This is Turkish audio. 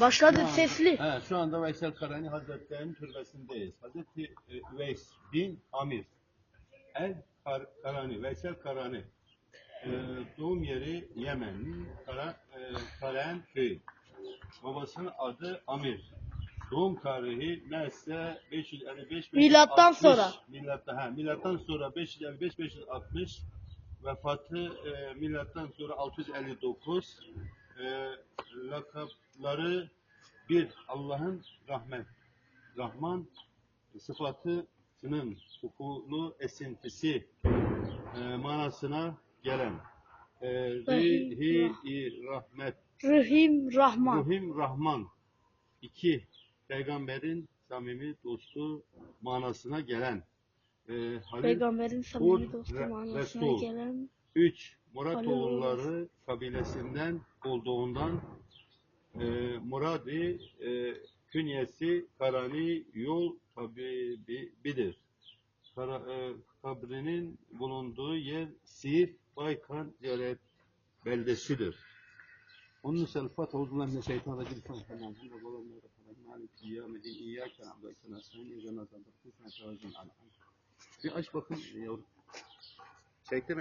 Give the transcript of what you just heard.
Başladı anda- sesli. He, şu anda Veysel Karani Hazretleri'nin türbesindeyiz. Hazreti e, Üveys bin Amir. El Kar Karani, Veysel Karani. E, doğum yeri Yemen'in Kara, e, Karen köyü. Babasının adı Amir. Doğum tarihi meğerse 555 Milattan 560, sonra. Milattan, he, milattan sonra 555 560 vefatı e, milattan sonra 659 e, lakapları bir Allah'ın rahmet Rahman sıfatının hukuklu esintisi e, manasına gelen e, Rihi rahmet Rahim Rahman. Rahim Rahman iki peygamberin samimi dostu manasına gelen e, Halil Peygamberin samimi dostu manasına Resul. gelen 3. Halil Muratoğulları kabilesinden olduğundan e, Muradi e, künyesi Karani yol tabibidir. Kara, e, kabrinin bulunduğu yer Siirt Baykan Ziyaret beldesidir. onun selfat uzman ne şeytan racim falan filan bu olan ne falan malik yiyamedin iyyake na'budu ve iyyake nestaîn ihdina sıratal müstakîm sıratal lezîne en'amte aleyhim. Bir aç bakın yavrum. Çekti mi?